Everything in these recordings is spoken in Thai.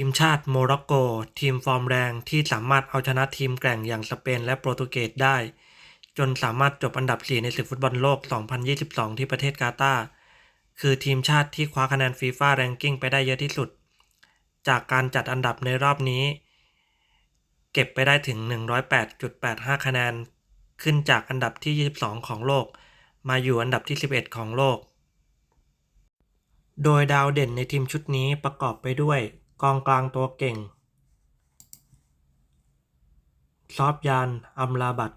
ทีมชาติโมร็อกโก ทีมฟอร์มแรงที่สามารถเอาชนะทีมแกร่งอย่างสเปนและโปรตุเกสได้ จนสามารถจบอันดับ 4 ในศึกฟุตบอลโลก 2022 ที่ประเทศกาตาร์คือทีมชาติที่คว้าคะแนนฟีฟ่าแรงกิ้งไปได้เยอะที่สุด จากการจัดอันดับในรอบนี้ เก็บไปได้ถึง 108.85 คะแนน ขึ้นจากอันดับที่ 22 ของโลก มาอยู่อันดับที่ 11 ของโลก โดยดาวเด่นในทีมชุดนี้ประกอบไปด้วย กองกลางตัวเก่ง ซอฟยานอัมราบัต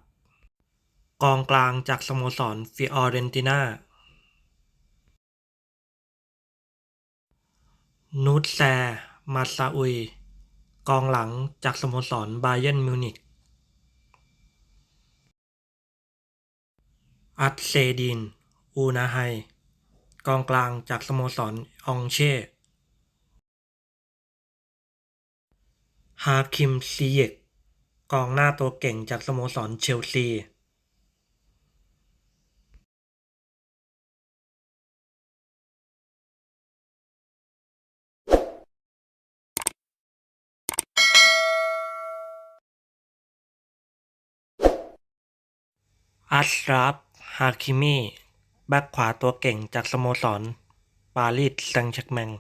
กองกลางจากสโมสรฟิออเรนติน่า นูตแซ มาซาอุย กองหลังจากสโมสรบาเยนมิวนิกอัตเซดีนอูนาไฮ กองกลางจากสโมสรอองเช่ ฮาคิมซีเยกกองหน้าตัวเก่งจากสโมสรเชลซีอัชราฟฮาคิมี แบ็คขวาตัวเก่งจากสโมสร ปารีสแซงต์แชร์แมง